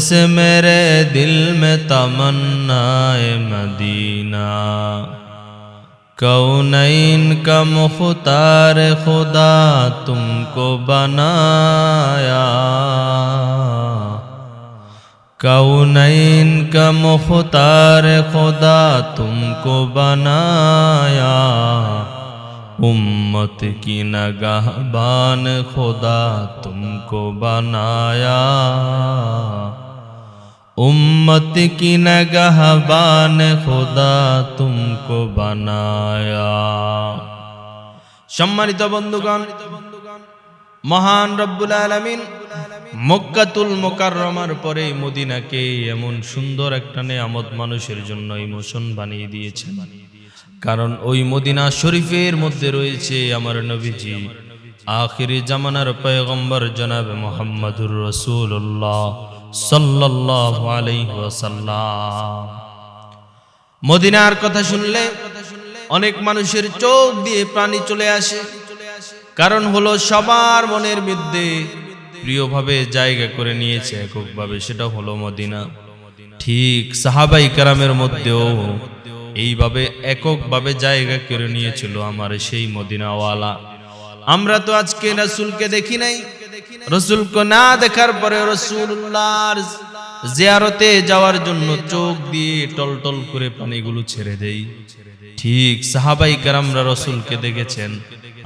से मेरे दिल में तमन्नाए मदीना कौनैन का मुख्तार खुदा तुमको बनाया कौनैन का मुख्तार खुदा तुमको बनाया उम्मत की नगहबान खुदा तुमको बनाया उम्मत की नगहबान खुदा तुमको बनाया সম্মানিত বন্ধুগণ মহান রব্বুল আলামিন মক্কাতুল মোকাররমার পরে মদিনাকে এমন সুন্দর একটা নেয়ামত মানুষের জন্য ইমোশন বানিয়ে দিয়েছেন কারণ ওই মদিনা শরীফের মধ্যে রয়েছে আমার নবীজি। আখিরি জামানার পয়গম্বর জনাব মোহাম্মদুর রসুল্লাহ আলাইহি মদিনার কথা শুনলে অনেক মানুষের চোখ দিয়ে প্রাণী চলে আসে। কারণ হলো সবার মনের মধ্যে প্রিয়ভাবে জায়গা করে নিয়েছে এককভাবে, সেটা হলো মদিনা। ঠিক সাহাবাই কারামের মধ্যেও এইভাবে এককভাবে জায়গা করে নিয়েছিল আমার সেই মদিনাওয়ালা। আমরা তো আজকে রাসূলকে দেখি নাই। রসুলকে না দেখার পরে রসুল্লাহর জিয়ারতে যাওয়ার জন্য চোখ দিয়ে টলটল করে পানিগুলো ছেড়ে দেই। ঠিক সাহাবাই কারামরা রসুলকে দেখেছেন।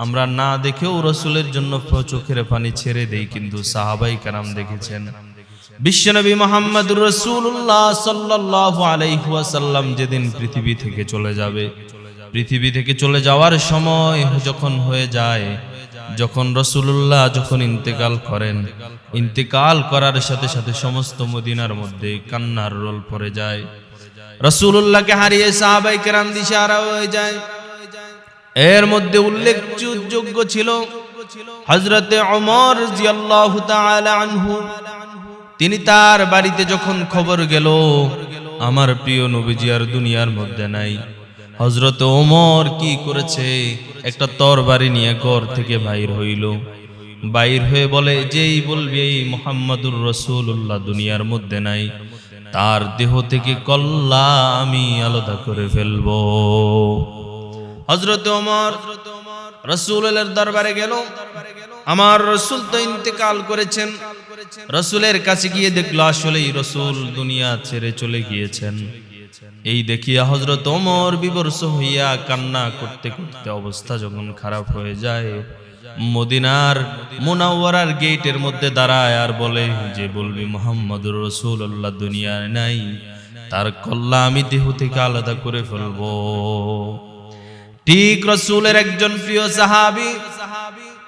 আমরা না দেখেও রসুলের জন্য চোখের পানি ছেড়ে দেই, কিন্তু সাহাবাই কারাম দেখেছেন। বিশ্বনবী মোহাম্মদুর রসুল্লাহ সাল্লাহ আলাইহাসাল্লাম যেদিন পৃথিবী থেকে চলে যাবে, পৃথিবী থেকে চলে যাওয়ার সময় যখন হয়ে যায়, যখন রসুল্লাহ যখন ইন্তেকাল করেন, ইন্তেকাল করার সাথে সাথে সমস্ত মদিনার মধ্যে কান্নার রোল পড়ে যায়। রসুল্লাহকে হারিয়ে সাহাবাই কেরাম দিশারা হয়ে যায়। এর মধ্যে উল্লেখযোগ্য ছিল হজরতে অমর জিয়াল্লাহু আনহু। তিনি তার বাড়িতে যখন খবর গেল, আমার প্রিয় নবীজি আর দুনিয়ার মধ্যে নাই। হজরত ওমর কি করেছে? একটা তরবারি নিয়ে ঘর থেকে বাইর হইল। বাইর হয়ে বলে, যেই বলবে এই মোহাম্মদুর রসুল্লাহ দুনিয়ার মধ্যে নাই। তার দেহ থেকে কল্লা আমি আলাদা করে ফেলব। হজরত ওমর রসুলের দরবারে গেল। আমার রসুল তো ইন্তেকাল করেছেন। রসুলের কাছে গিয়ে দেখল, আসলেই রসুল দুনিয়া ছেড়ে চলে গিয়েছেন। এই দেখিয়া হজরত ওমর বিবর্ষ হইয়া কান্না করতে করতে অবস্থা যখন খারাপ হয়ে যায়, মদিনার মোনাওয়ারার গেটের মধ্যে দাঁড়ায় আর বলে, যে বলবি মোহাম্মদুর রসুল্লাহ দুনিয়ায় নাই, তার কল্লা আমি দেহ থেকে আলাদা করে ফেলব। ঠিক রসুলের একজন প্রিয় সাহাবি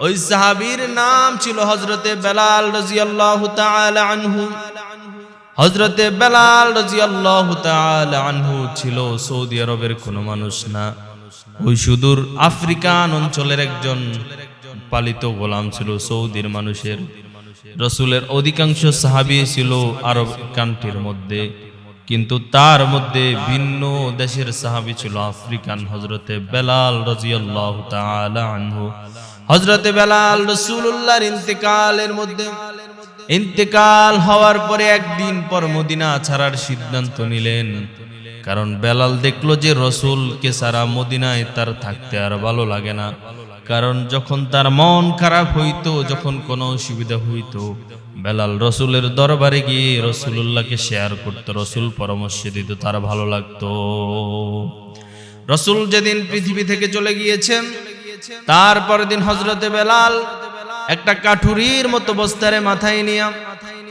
ওই সাহাবির নাম ছিল হজরতে বেলাল রাজিয়াল্লাহু তাআলা আনহু। হজরতে বেলাল রাজিয়াল্লাহু তাআলা আনহু ছিল সৌদি আরবের কোনো মানুষ না। ওই সুদূর আফ্রিকান অঞ্চলের একজন পালিত গোলাম ছিল সৌদির মানুষের। রসুলের অধিকাংশ সাহাবি ছিল আরব কান্ট্রির মধ্যে। কিন্তু তার মধ্যে ভিন্ন দেশের সাহাবি ছিল আফ্রিকান হজরতে বেলাল রাজিয়াল্লাহু আনহু। হজরতে বেলাল রসুল্লাহর ইন্তেকালের মধ্যে, ইন্তেকাল হওয়ার পরে একদিন পর মদিনা ছাড়ার সিদ্ধান্ত নিলেন। কারণ বেলাল দেখল যে রসুলকে সারা মদিনায় তার থাকতে আর ভালো লাগে না। কারণ যখন তার মন খারাপ হইতো, যখন কোনো অসুবিধা হইতো, বেলাল রসুলের দরবারে গিয়ে রসুল্লাহকে শেয়ার করতো, রসুল পরামর্শ দিত, তার ভালো লাগতো। রসুল যেদিন পৃথিবী থেকে চলে গিয়েছেন তারপর দিন হজরতে বেলাল একটা কাঠুরির মতো বস্তারে মাথায় নিয়া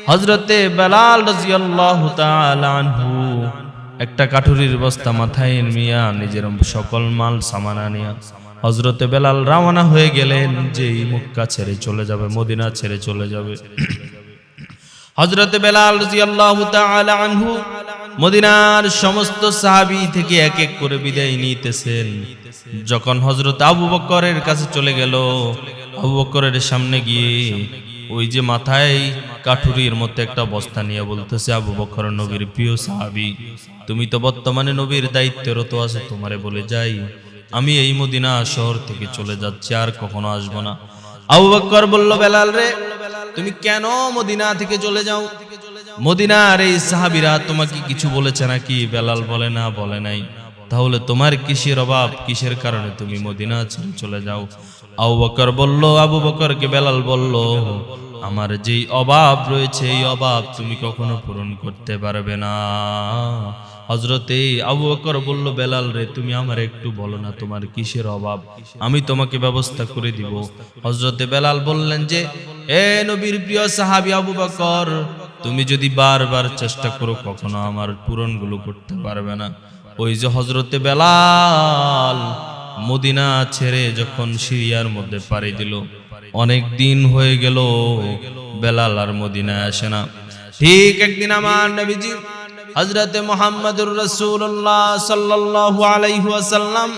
হজরতে বেলাল রাজিয়াল্লাহু আনহু একটা কাঠুরির বস্তা মাথায় নিয়া নিজের সকল মাল সামানা নিয়া হজরতে বেলাল রওনা হয়ে গেলেন যে মক্কা ছেড়ে চলে যাবে, মদিনা ছেড়ে চলে যাবে। হজরতে বেলাল রাদিয়াল্লাহু তাআলা আনহু মদিনার সমস্ত সাহাবি থেকে এক এক করে বিদায় নিতেছেন। যখন হজরত আবু বকরের কাছে চলে গেল, আবু বকরের সামনে গিয়ে ওই যে মাথায় কাঠুরির মতো একটা বস্তা নিয়ে বলতেছে, আবু বকর নবীর প্রিয় সাহাবি, তুমি তো বর্তমানে নবীর দায়িত্বরত আছে, তোমারে বলে যাই, আমি এই মদিনা শহর থেকে চলে যাচ্ছি, আর কখনো আসব না। আবু বকর বলল, বেলাল রে, তুমি কেন মদিনা থেকে চলে যাও? মদিনার এই সাহাবিরা তোমাকে কিছু বলেছে নাকি? বেলাল বলে, না, বলে নাই। তাহলে তোমার কিসের অভাব? কিসের কারণে তুমি মদিনা ছেড়ে চলে যাও? আবু বকর বলল, আবু বকরকে বেলাল বলল, আমার যেই অভাব রয়েছে, এই অভাব তুমি কখনো পূরণ করতে পারবে না। হজরতে আবু বকর বলল, বেলাল রে, তুমি আমার একটু বলো না, তোমার কিসের অভাব? আমি তোমাকে ব্যবস্থা করে দিব। হজরতে বেলাল বললেন যে, এ নবীর প্রিয় সাহাবি আবু বকর তুমি যদি বারবার চেষ্টা করো, কখনো আমার পূরণগুলো করতে পারবে না। ওই যে হজরতে বেলাল মদিনা ছেড়ে যখন সিরিয়ার মধ্যে পাড়ি দিল, অনেক দিন হয়ে গেল বেলাল আর মদিনায় আসে না। ঠিক একদিন আমার নবীজি হজরতে মোহাম্মদুর রসুল্লাহ সাল্লাল্লাহু আলাইহি ওয়াসাল্লাম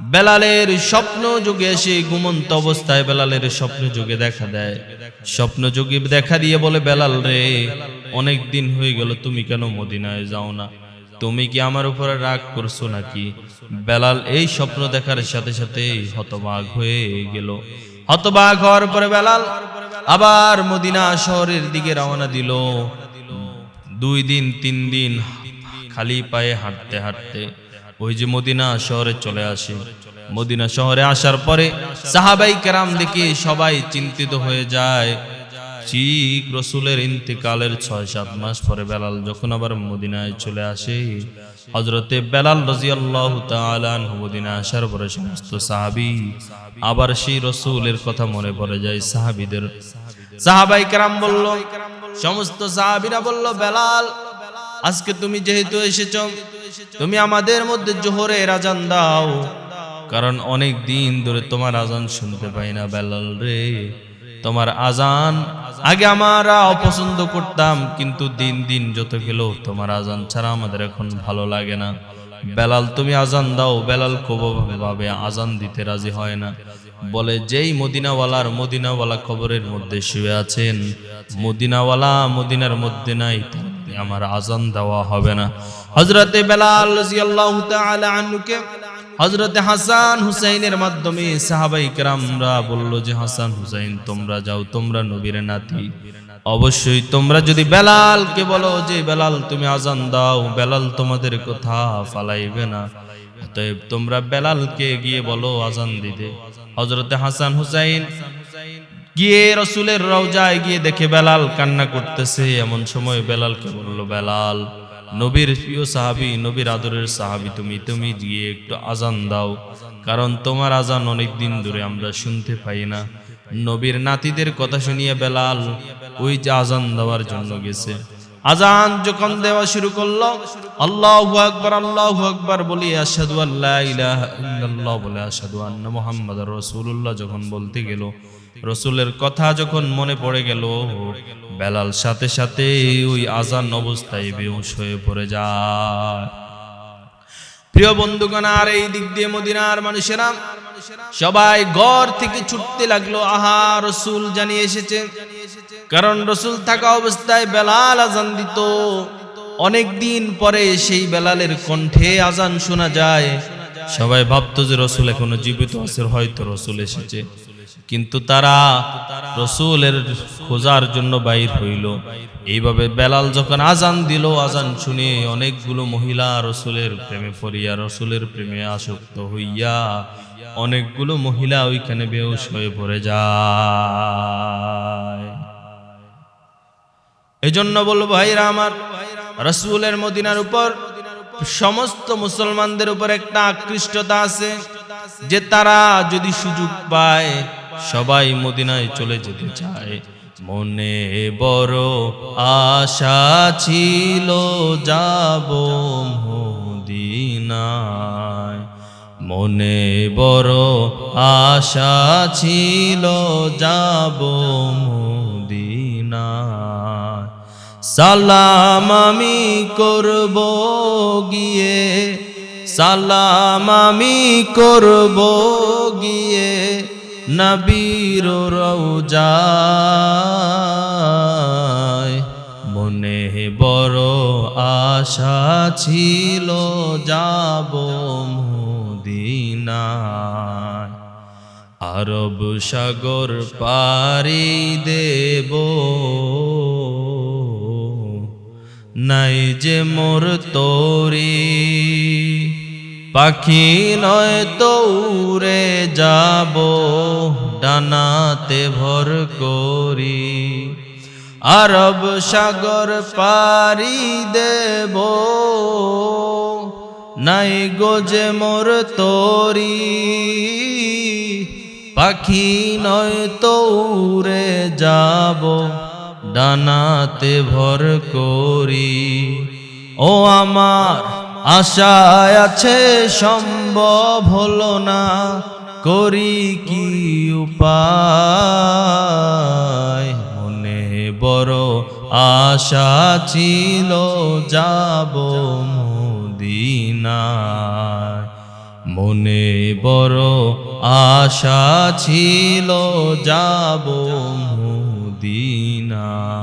বেলালের স্বপ্ন যুগে এসে ঘুমন্ত অবস্থায় বেলালের স্বপ্ন যুগে দেখা দেয়। স্বপ্ন যুগে দেখা দিয়ে বলে, বেলাল রে, অনেক দিন হয়ে গেল, তুমি কেন মদিনায় যাও না? তুমি কি আমার উপরে রাগ করছ নাকি? বেলাল এই স্বপ্ন দেখার সাথে সাথে হতবাগ হয়ে গেল। হতবাগ হওয়ার পরে বেলাল আবার মদিনা শহরের দিকে রওনা দিল। দুই দিন, তিন দিন খালি পায়ে হাঁটতে হাঁটতে ওই যে মদিনা শহরে চলে আসে। মদিনা শহরে আসার পরে সাহাবাই কেরাম দেখে সবাই চিন্তিত হয়ে যায়। ঠিক রসুলের ইন্তেকালের ছয় সাত মাস পরে বেলাল যখন আবার মদিনায় চলে আসে হজরতে বেলাল রাজিয়াল্লাহ আসার পরে সমস্ত সাহাবি আবার সেই রসুলের কথা মনে পড়ে যায় সাহাবিদের। সাহাবাই কেরাম বলল, সমস্ত সাহাবিরা বলল, বেলাল, আজকে তুমি যেহেতু এসেছ তুমি আমাদের মধ্যে জোহরের আজান দাও। কারণ অনেক দিন ধরে তোমার আজান শুনতে পাই না বেলাল রে। তোমার আজান আগে আমরা অপছন্দ করতাম, কিন্তু দিন দিন যত গেল তোমার আজান ছাড়া আমাদের এখন ভালো লাগে না। বেলাল, তুমি আজান দাও। বেলাল ভাবে আজান দিতে রাজি হয় না। বলে, যেই মদিনাওয়ালার মদিনাওয়ালা কবরের মধ্যে শুয়ে আছেন, মদিনাওয়ালা মদিনার মধ্যে নাই, তার আমার আজান দেওয়া হবে না। হজরতে বেলাল হজরতে হাসান হুসাইনের মাধ্যমে সাহাবাই কেরামরা বলল যে, হাসান হুসাইন, তোমরা যাও, তোমরা নবীর নাতি। অবশ্যই তোমরা যদি বেলালকে বলো যে, বেলাল, তুমি আজান দাও, বেলাল তোমাদের কথা ফালাইবে না। তোমরা বেলালকে গিয়ে বলো আজান দিতে। হজরতে হাসান হুসাইন গিয়ে রসুলের রওজায় গিয়ে দেখে বেলাল কান্না করতেছে। এমন সময় বেলালকে বলল, বেলাল, নবীর প্রিয় সাহাবি, নবীর আদরের সাহাবি, তুমি তুমি গিয়ে একটু আজান দাও। কারণ তোমার আজান অনেক দিন ধরে আমরা শুনতে পাই না। নবীর নাতিদের কথা শুনিয়ে বেলাল ওই যে আজান দেওয়ার জন্য গেছে। আজান যখন দেওয়া শুরু করল, আল্লাহু আকবার আল্লাহু আকবার বলি, আশহাদু আল্লা ইলাহা ইল্লাল্লাহ বলে, আশহাদু আন্না মুহাম্মাদুর রাসূলুল্লাহ যখন বলতে গেল, রসুলের কথা যখন মনে পড়ে গেল, বেলাল সাথে সাথে ওই আজান অবস্থায় বেউস হয়ে পড়ে যায়। প্রিয় বন্ধুগণ, আর এই দিক দিয়ে মদিনার মানুষেরা সবাই ঘর থেকে ছুটতে লাগল। আহা, রসুল জানিয়ে এসেছে। কারণ রসুল থাকা অবস্থায় বেলাল আজান দিত। অনেক দিন পরে সেই বেলালের কণ্ঠে আজান শোনা যায়। সবাই ভাবতো যে রসুল এখনও জীবিত আছে, হয়তো রসুল এসেছে। কিন্তু তারা রসুলের খোঁজার জন্য বাইর হইল। এইভাবে বেলাল যখন আজান দিল, আজান শুনে অনেকগুলো মহিলা রসুলের প্রেমে পড়িয়া, রসুলের প্রেমে আসক্ত হইয়া অনেকগুলো মহিলা ওইখানে বেউস হয়ে পড়ে যায়। এজন্য বলব ভাইরা আমার, রসুলের মদিনার উপর সমস্ত মুসলমানদের উপর একটা আকৃষ্টতা আছে, যে তারা যদি সুযোগ পায় সবাই মদিনায় চলে যেতে চায়। মনে বড় আশা ছিল যাব মদিনায়। মনে বড় আশা ছিল যাব মদিনায়। সালাম আমি করব গিয়ে, সালাম আমি করব গিয়ে নবীর রৌজায় মনে বড় আশা ছিল, যাব মদিনায়। আরব সাগর পারি দেব। নাই যে মোর তোরি। পাখি নয় তো উড়ে যাব, ডানাতে ভর করি। আরব সাগর পারি দেব, নাই গোজে মোর তোরি। পাখি নয় তো উড়ে যাব, ডানাতে ভর করি। ও আমার আশায় আছে, সম্ভব হলো না, করি কি উপায়? মনে বড় আশা ছিল, যাব মদিনায়। মনে বড় আশা ছিল, যাব মদিনা